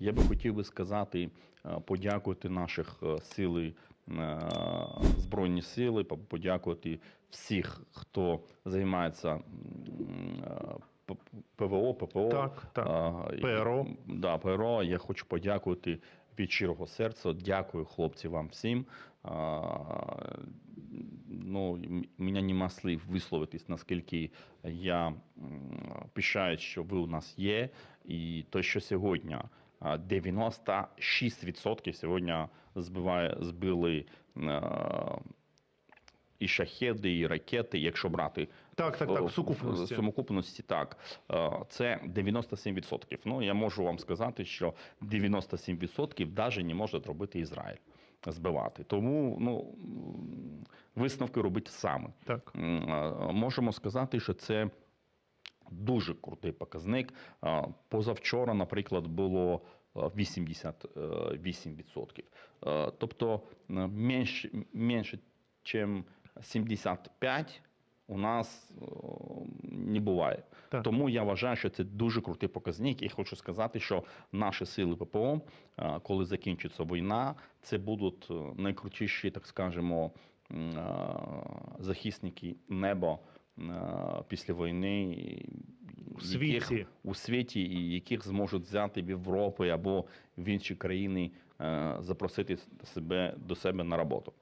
Я би хотів би сказати, е, подякувати наших е, сили, е, Збройні сили, подякувати всіх, хто займається ПВО, ППО. Так, так. ПРО. Да, ПРО. Я хочу подякувати від щирого серця. Дякую, хлопці, вам всім. А, ну, мене нема слів висловитись, наскільки я пишаюсь, що ви у нас є. І то, що сьогодні 96% сьогодні збиває, збили е, і шахеди, і ракети, якщо брати Так, так, так, в сукупності. в сукупності, так. Е, Це 97%. Ну, я можу вам сказати, що 97% навіть не може робити Ізраїль збивати. Тому ну, висновки робити саме. Так. Е, Можемо сказати, що це дуже крутий показник. Позавчора, наприклад, було е, 88%. Е, Тобто менше, менше ніж 75 у нас не буває. Так. Тому я вважаю, що це дуже крутий показник. І хочу сказати, що наші сили ППО, коли закінчиться війна, це будуть е, найкрутіші, так скажемо, е, захисники неба після війни. У світі. Яких, у світі, і яких зможуть взяти в Європу або в інші країни, е, запросити себе до себе на роботу.